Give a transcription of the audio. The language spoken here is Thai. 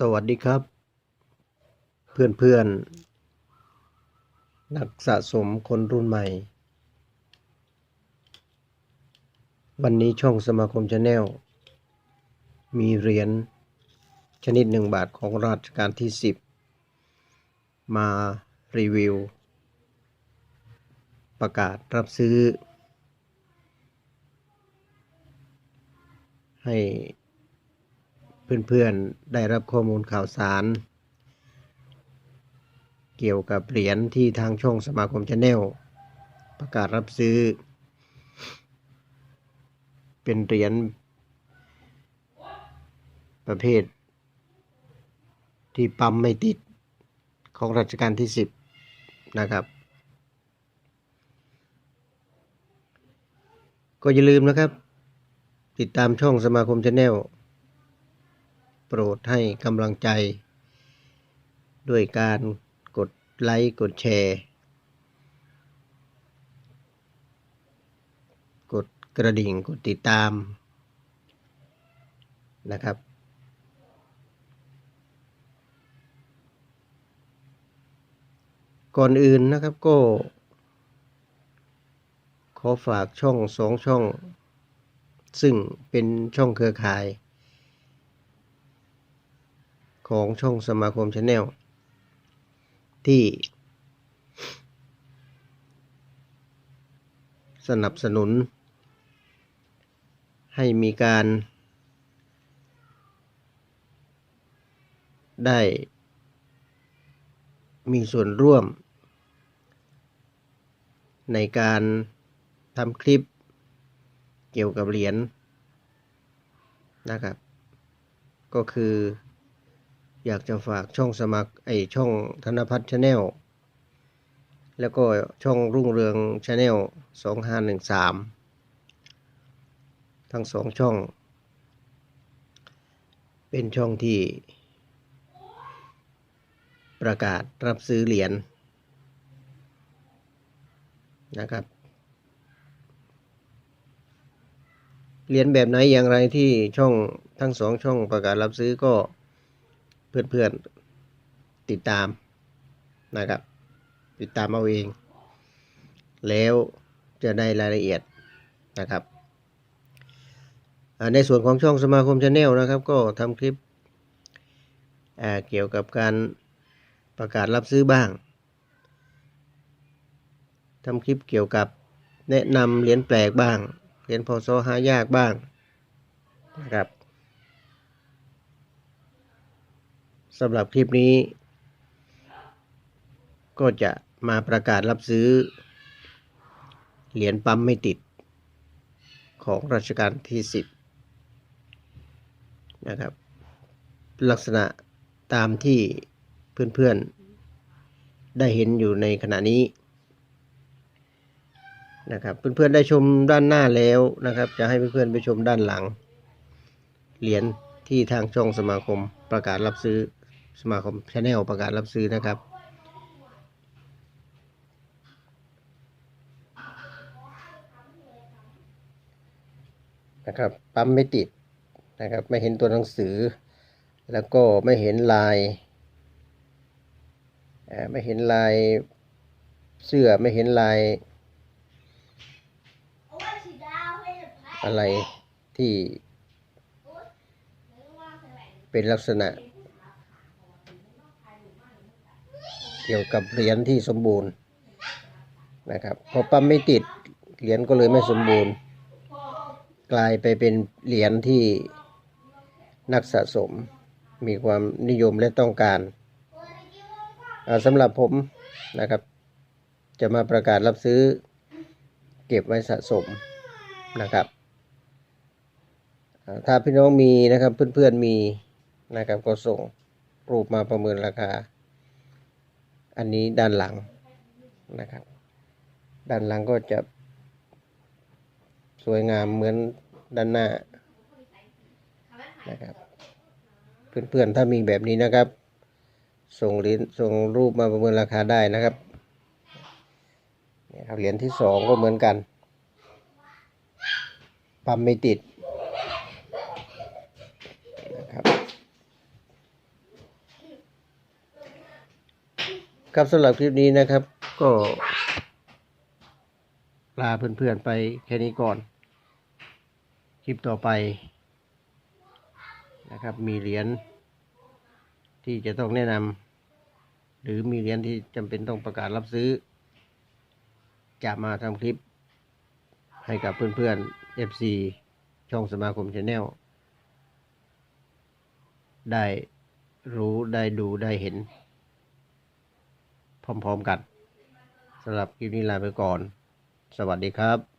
สวัสดีครับ เพื่อนเพื่อนๆนักสะสมคนรุ่นใหม่ วันนี้ช่องสมาคมชาแนลมีเหรียญชนิดหนึ่งบาทของรัชกาลที่ 10 มารีวิว ประกาศรับซื้อ ให้ เพื่อนๆได้รับข้อมูลข่าวสาร เกี่ยวกับเหรียญที่ทางช่องสมาคมชาแนลประกาศรับซื้อ เป็นเหรียญประเภท ที่ปั๊มไม่ติดของรัชกาลที่ 10 นะครับ ก็อย่าลืมนะครับ ติดตามช่องสมาคมชาแนล ปรดให้กำลังใจ ด้วยการกดไลค์ กดแชร์ กดกระดิ่ง กดติดตามนะครับ ก่อนอื่นนะครับก็ ขอฝากช่องสองช่อง ซึ่งเป็นช่องเครือข่าย ของช่องสมาคมชาแนลที่สนับสนุน ให้มีการ ได้ มีส่วนร่วม ในการทำคลิปเกี่ยวกับเหรียญนะครับ ก็คือ อยากจะฝากช่องสมัครไอช่องธนพัฒน์ชาแนลแล้วก็ช่องรุ่งเรืองชาแนลสองห้าหนึ่งสามทั้งสองช่อง เป็นช่องที่ ประกาศรับซื้อเหรียญนะครับเหรียญแบบไหนอย่างไรที่ช่องทั้งสองช่องประกาศรับซื้อก็ เพื่อนๆติดตามนะครับ ติดตามเอาเอง แล้วจะได้รายละเอียดนะครับ ในส่วนของช่องสมาคมชาแนลนะครับ ก็ทำคลิปเกี่ยวกับการประกาศรับซื้อบ้างทำคลิปเกี่ยวกับแนะนำเหรียญแปลกบ้าง เหรียญพศหายากบ้างนะครับ สำหรับคลิปนี้ ก็จะมาประกาศรับซื้อ เหรียญปั๊มไม่ติด ของรัชกาลที่ 10 นะครับ ลักษณะตามที่เพื่อนๆ ได้เห็นอยู่ในขณะนี้นะครับเพื่อนๆได้ชมด้านหน้าแล้วนะครับ จะให้เพื่อนๆไปชมด้านหลัง เหรียญที่ทางช่องสมาคมประกาศรับซื้อ สมาคมชาแนลประกาศรับซื้อนะครับ นะครับ ปั๊มไม่ติดนะครับ ไม่เห็นตัวหนังสือ แล้วก็ไม่เห็นลายไม่เห็นลายเสื้อไม่เห็นลายอะไรที่เป็นลักษณะ เกี่ยวกับเหรียญที่สมบูรณ์นะครับพอปั๊มไม่ติดเหรียญก็เลยไม่สมบูรณ์ กลายไปเป็นเหรียญที่นักสะสมมีความนิยมและต้องการสำหรับผมนะครับ จะมาประกาศรับซื้อเก็บไว้สะสมนะครับถ้าพี่น้องมีนะครับเพื่อนๆมีนะครับก็ส่งรูปมาประเมินราคา อันนี้ด้านหลังนะครับ ด้านหลังก็จะ สวยงามเหมือนด้านหน้านะครับ เพื่อนๆถ้ามีแบบนี้นะครับ ส่งเหรียญส่งรูปมาประเมินราคาได้นะครับเนี่ยครับเหรียญที่สองก็เหมือนกันปั๊มไม่ติดนะครับ ครับสำหรับคลิปนี้นะครับ ก็ลาเพื่อนๆไปแค่นี้ก่อน คลิปต่อไปนะครับ มีเหรียญที่จะต้องแนะนำหรือมีเหรียญที่จำเป็นต้องประกาศรับซื้อ จะมาทำคลิปให้กับเพื่อนๆ FC ช่องสมาคมชาแนลได้รู้ได้ดูได้เห็น พร้อม ๆ กันสำหรับคลิปนี้ลาไปก่อน สวัสดีครับ